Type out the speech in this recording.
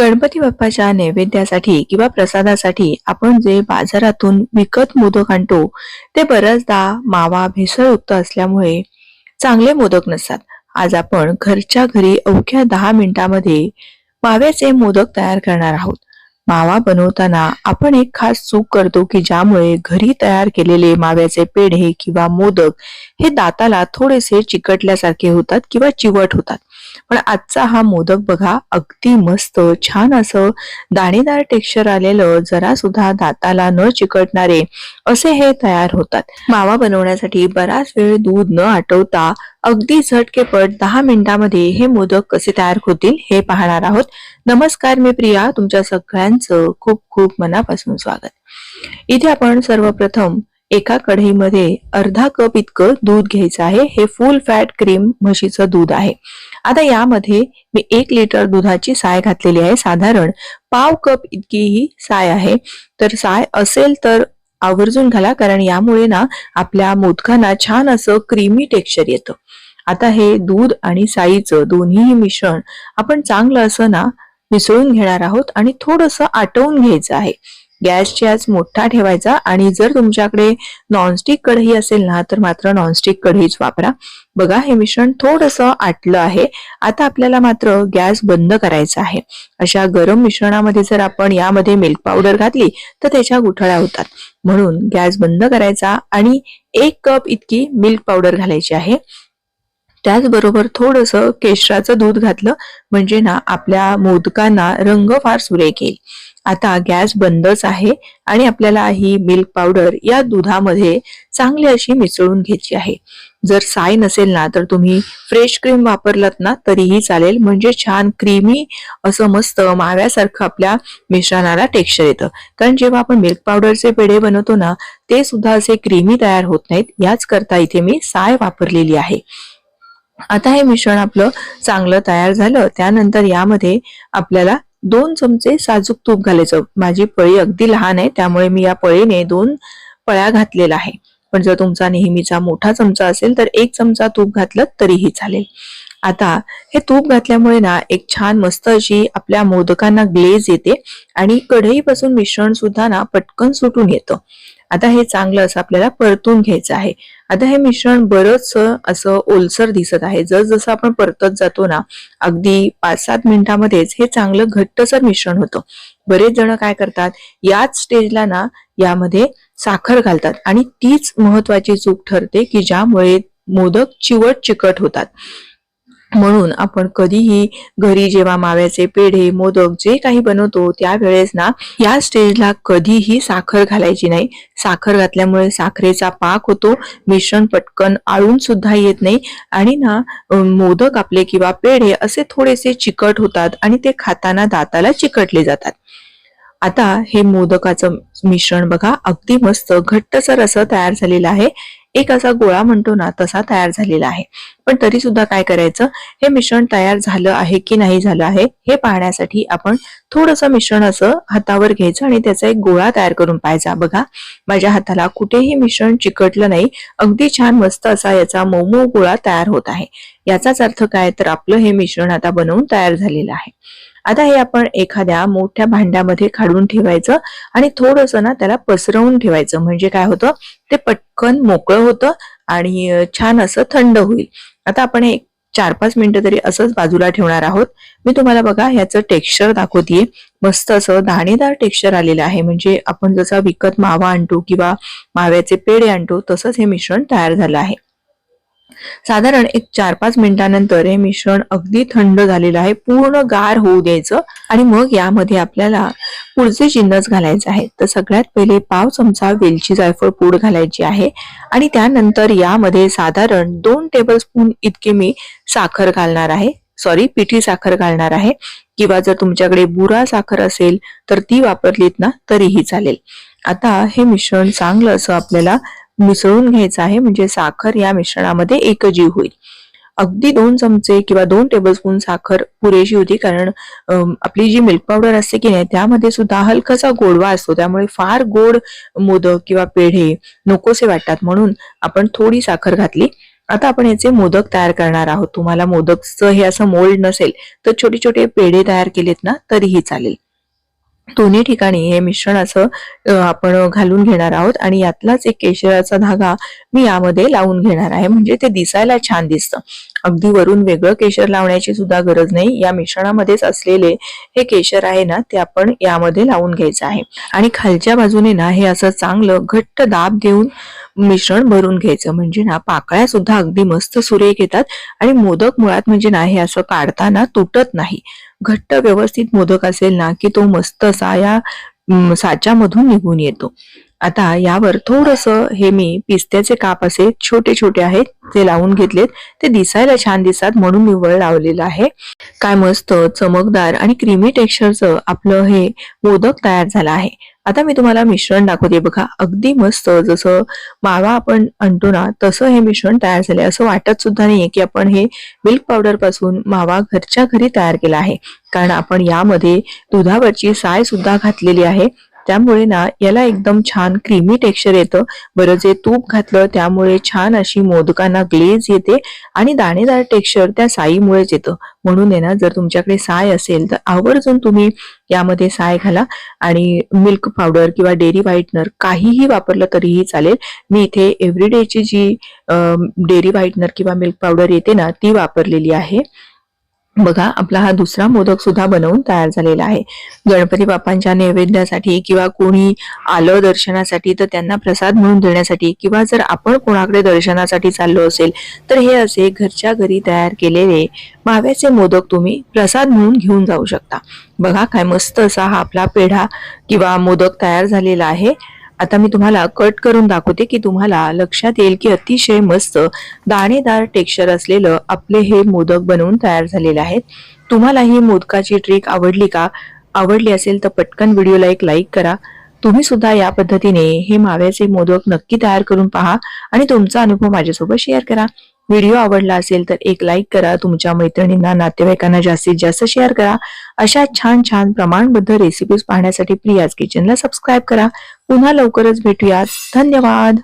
गणपती बाप्पाच्या नैवेद्यासाठी किंवा प्रसादासाठी आपण जे बाजारातून विकत मोदक आणतो ते बऱ्याचदा मावा भेसळयुक्त असल्यामुळे चांगले मोदक नसतात. आज आपण घरच्या घरी अवघ्या दहा मिनिटांमध्ये माव्याचे मोदक तयार करणार आहोत. मावा बनवताना आपण एक खास चूक करतो की ज्यामुळे घरी तयार केलेले माव्याचे पेढे किंवा मोदक हे दाताला थोडेसे चिकटल्यासारखे होतात किंवा चिवट होतात. पण आजचा हा मोदक बघा अगदी मस्त छान असं दाणेदार टेक्स्चर आलेलं जरा सुद्धा दाताला न चिकटणारे असे हे तयार होतात. मावा बनवण्यासाठी बराच वेळ दूध न आटवता अगदी झटकेपट दहा मिनिटांमध्ये हे मोदक कसे तयार होतील हे पाहणार आहोत. नमस्कार मी प्रिया तुमच्या सगळ्यांचं खूप खूप मनापासून स्वागत. इथे आपण सर्वप्रथम एका कढईमध्ये अर्धा कप इतकं दूध घ्यायचं आहे. हे फुल फॅट क्रीम म्हशीचं दूध आहे. आता यामध्ये मी एक लिटर दुधाची साय घातलेली आहे. साधारण पाव कप इतकी ही साय आहे. तर साय असेल तर आवर्जून घाला कारण यामुळे ना आपल्या मोदकांना छान असं क्रीमी टेक्स्चर येतं. आता हे दूध आणि साईचं दोन्हीही मिश्रण आपण चांगलं असं ना मिसळून घेणार आहोत आणि थोडंसं आटवून घ्यायचं आहे. गॅसची आज मोठा ठेवायचा आणि जर तुमच्याकडे नॉनस्टिक कढई असेल ना तर मात्र नॉनस्टिक कढईच वापरा. बघा हे मिश्रण थोडस आटलं आहे. आता आपल्याला मात्र गॅस बंद करायचा आहे. अशा गरम मिश्रणामध्ये जर आपण यामध्ये मिल्क पावडर घातली तर त्याच्या गुठळ्या होतात. म्हणून गॅस बंद करायचा आणि एक कप इतकी मिल्क पावडर घालायची आहे. त्याचबरोबर थोडस केशराचं दूध घातलं म्हणजे ना आपल्या मोदकांना रंग फार सुरेख येईल. आता गॅस बंदच आहे आणि आपल्याला ही मिल्क पावडर या दुधामध्ये चांगली अशी मिसळून घ्यायची आहे. जर साय नसेल ना तर तुम्ही फ्रेश क्रीम वापरलात ना तरीही चालेल. म्हणजे छान क्रीमी असं मस्त माव्यासारखं आपल्या मिश्रणाला टेक्स्चर येतं. कारण जेव्हा आपण मिल्क पावडरचे पेढे बनवतो ना ते सुद्धा असे क्रीमी तयार होत नाहीत. याच करता इथे मी साय वापरलेली आहे. आता हे मिश्रण आपलं चांगलं तयार झालं. त्यानंतर यामध्ये आपल्याला दोन चमचे साजूक तूप घालायचं. माझी पळी अगदी लहान आहे त्यामुळे मी या पळीने दोन पळ्या घातलेला आहे. पण जर तुमचा नेहमीचा मोठा चमचा असेल तर एक चमचा तूप घातलं तरीही चालेल. आता हे तूप घातल्यामुळे ना एक छान मस्त अशी आपल्या मोदकांना ग्लेज येते आणि कढईपासून मिश्रण सुद्धा ना पटकन सुटून येतं. आता हे चांगलं असं आपल्याला परतून घ्यायचं आहे. आता हे मिश्रण बरंच असं ओलसर दिसत आहे. जस जसं आपण परतत जातो ना अगदी पाच सात मिनिटांमध्येच हे चांगलं घट्टसर मिश्रण होतं. बरेच जण काय करतात याच स्टेजला ना यामध्ये साखर घालतात आणि तीच महत्वाची चूक ठरते की ज्यामुळे मोदक चिवट चिकट होतात. म्हणून आपण कधीही घरी जेव्हा माव्याचे पेढे मोदक जे काही बनवतो त्यावेळेस ना या स्टेजला कधीही साखर घालायची नाही. साखर घातल्यामुळे साखरेचा पाक होतो मिश्रण पटकन आळून सुद्धा येत नाही. आणि ना मोदक आपले किंवा पेढे असे थोडेसे चिकट होतात आणि ते खाताना दाताला चिकटले जातात. आता हे मोदकाचं मिश्रण बघा अगदी मस्त घट्टसर असं तयार झालेलं आहे. एक असा गोळा म्हणतो ना तसा तयार झालेला आहे. पण तरी सुद्धा काय करायचं? हे मिश्रण तयार झालं आहे की नाही झालं आहे हे पाहण्यासाठी आपण थोडस मिश्रण असं हातावर घ्यायचं आणि त्याचा एक गोळा तयार करून पाहायचा. बघा माझ्या हाताला कुठेही मिश्रण चिकटलं नाही. अगदी छान मस्त असा याचा मऊ गोळा तयार होत आहे. याचाच अर्थ काय? तर आपलं हे मिश्रण आता बनवून तयार झालेलं आहे. आता हे आपण एखाद्या मोठ्या भांड्यामध्ये काढून ठेवायचं आणि थोडस ना त्याला पसरवून ठेवायचं. म्हणजे काय होतं? ते पटकन मोकळं होतं आणि छान असं थंड होईल. आता आपण एक चार पाच मिनिटं तरी असंच बाजूला ठेवणार आहोत. मी तुम्हाला बघा ह्याचं टेक्स्चर दाखवतीये. मस्त असं दाणेदार टेक्स्चर आलेलं आहे. म्हणजे आपण जसा विकत मावा आणतो किंवा माव्याचे पेढे आणतो तसंच हे मिश्रण तयार झालं आहे. साधारण एक चार पाच मिनिटांनंतर हे मिश्रण अगदी थंड झालेलं आहे. पूर्ण गार होऊ द्यायचं आणि मग यामध्ये आपल्याला पुढचे जिन्नस घालायचे आहे तर सगळ्यात पहिले पाव चमचा वेलची जायफळ पूड घालायची आहे आणि त्यानंतर यामध्ये साधारण दोन टेबल स्पून इतके मी साखर घालणार आहे. सॉरी पिठी साखर घालणार आहे. किंवा जर तुमच्याकडे बुरा साखर असेल तर ती वापरलीत ना तरीही चालेल. आता हे मिश्रण चांगलं असं आपल्याला मिसळून घ्यायचं आहे म्हणजे साखर या मिश्रणामध्ये एकजीव होईल. अगदी दोन चमचे किंवा दोन टेबलस्पून साखर पुरेशी होती कारण आपली जी मिल्क पावडर असते की नाही त्यामध्ये सुद्धा हलकासा गोडवा असतो. त्यामुळे फार गोड मोदक किंवा पेढे नकोसे वाटतात. म्हणून आपण थोडी साखर घातली. आता आपण याचे मोदक तयार करणार आहोत. तुम्हाला मोदकचं हे असं मोल्ड नसेल तर छोटे छोटे पेढे तयार केलेत ना तरीही चालेल. दोन्ही ठिकाणी हे मिश्रण असं आपण घालून घेणार आहोत आणि यातलाच एक केशराचा धागा मी यामध्ये लावून घेणार आहे. म्हणजे ते दिसायला छान दिसतं. अगदी वरून वेगळं केशर लावण्याची सुद्धा गरज नाही. या मिश्रणामध्येच असलेले हे केशर आहे ना ते आपण यामध्ये लावून घ्यायचं आहे. आणि खालच्या बाजूने ना हे असं चांगलं घट्ट दाब देऊन मिश्रण भरून घ्यायचं. म्हणजे ना पाकळ्या सुद्धा अगदी मस्त सुरेख येतात आणि मोदक मुळात म्हणजे ना हे असं काढताना तुटत नाही. घट्ट व्यवस्थित मोदक असेल ना की तो मस्त असा या साच्यामधून निघून येतो. आता यावर थोडस हे मी पिस्त्याचे काप असे छोटे छोटे आहेत ते लावून घेतलेत ते दिसायला छान दिसतात म्हणून निव्वळ लावलेलं आहे. काय मस्त चमकदार आणि क्रीमी टेक्स्चरचं आपलं हे मोदक तयार झालं आहे. आता मी तुम्हाला मिश्रण दाखवते बघा अगदी मस्त जसं मावा आपण आणतो ना तसं हे मिश्रण तयार झालंय. असं वाटत सुद्धा नाहीये की आपण हे मिल्क पावडरपासून मावा घरच्या घरी तयार केला आहे. कारण आपण यामध्ये दुधावरची साय सुद्धा घातलेली आहे. त्यामुळे ना याला एकदम छान क्रीमी टेक्स्चर येतं. बरं जे तूप घातलं त्यामुळे छान अशी मोदकांना ग्लेज येते आणि दाणेदार टेक्स्चर त्या साईमुळेच येतं. म्हणून आहे ना जर तुमच्याकडे साय असेल तर आवर्जून तुम्ही यामध्ये साय घाला आणि मिल्क पावडर किंवा डेअरी व्हाईटनर काहीही वापरलं तरीही चालेल. मी इथे एव्हरीडेची जी डेअरी व्हाईटनर किंवा मिल्क पावडर येते ना ती वापरलेली आहे. बघा आपला हा दुसरा मोदक सुद्धा बनवून तयार झालेला आहे. गणपती बाप्पांच्या नैवेद्यासाठी किंवा कोणी आलं दर्शनासाठी तर त्यांना प्रसाद म्हणून देण्यासाठी किंवा जर आपण कोणाकडे दर्शनासाठी चाललो असेल तर हे असे घरच्या घरी तयार केलेले माव्याचे मोदक तुम्ही प्रसाद म्हणून घेऊन जाऊ शकता. बघा काय मस्त असा हा आपला पेढा किंवा मोदक तयार झालेला आहे. आता मी तुम्हाला कट करून दाखवते की तुम्हाला लक्षात येईल की अतिशय मस्त दाणेदार टेक्स्चर असलेलं आपले हे मोदक बनवून तयार झालेले आहेत. तुम्हाला ही मोदकाची ट्रिक आवडली का? आवडली असेल तर पटकन व्हिडिओला एक लाईक करा. तुम्ही सुद्धा या पद्धतीने हे माव्याचे मोदक नक्की तयार करून पहा आणि तुमचा अनुभव माझ्यासोबत शेअर करा. व्हिडिओ आवडला असेल तर एक लाईक करा तुमच्या मैत्रिणींना नातेवाईकांना जास्तीत जास्त शेअर करा. अशा छान छान प्रमाणबद्ध रेसिपीज पाहण्यासाठी प्रियाज किचनला सबस्क्राईब करा. पुन्हा लवकरच भेटूयात. धन्यवाद!